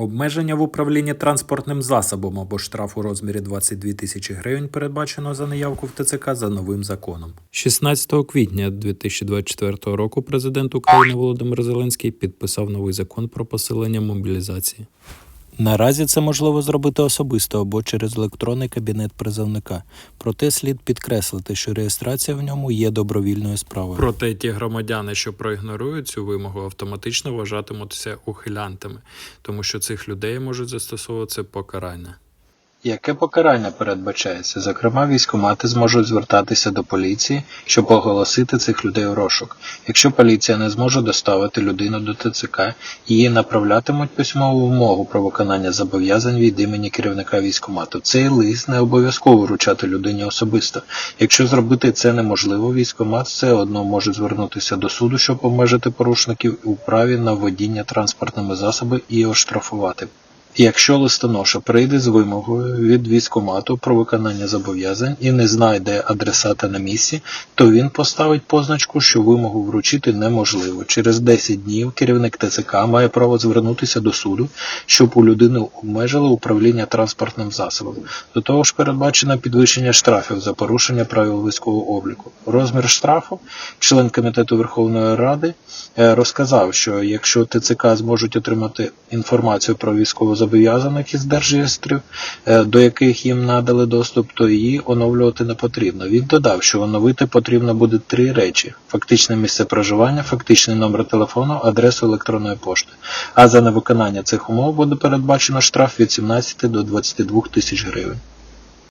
Обмеження в управлінні транспортним засобом або штраф у розмірі 22 тисячі гривень передбачено за неявку в ТЦК за новим законом. 16 квітня 2024 року президент України Володимир Зеленський підписав новий закон про посилення мобілізації. Наразі це можливо зробити особисто або через електронний кабінет призовника. Проте слід підкреслити, що реєстрація в ньому є добровільною справою. Проте ті громадяни, що проігнорують цю вимогу, автоматично вважатимуться ухилянтами, тому що цих людей можуть застосовуватися покарання. Яке покарання передбачається? Зокрема, військомати зможуть звертатися до поліції, щоб оголосити цих людей у розшук. Якщо поліція не зможе доставити людину до ТЦК, її направлятимуть письмову вимогу про виконання зобов'язань від імені керівника військомату. Цей лист не обов'язково вручати людині особисто. Якщо зробити це неможливо, військомат все одно може звернутися до суду, щоб обмежити порушників у праві на водіння транспортними засобами і оштрафувати. Якщо листоноша прийде з вимогою від військкомату про виконання зобов'язань і не знайде адресата на місці, то він поставить позначку, що вимогу вручити неможливо. Через 10 днів керівник ТЦК має право звернутися до суду, щоб у людини обмежили управління транспортним засобом. До того ж передбачено підвищення штрафів за порушення правил військового обліку. Розмір штрафу член комітету Верховної Ради е, розказав, що якщо ТЦК зможуть отримати інформацію про військовозобов'язаних із держреєстрів, е, до яких їм надали доступ, то її оновлювати не потрібно. Він додав, що оновити потрібно буде три речі: фактичне місце проживання, фактичний номер телефону, адресу електронної пошти. А за невиконання цих умов буде передбачено штраф від 17 до 22 тисяч гривень.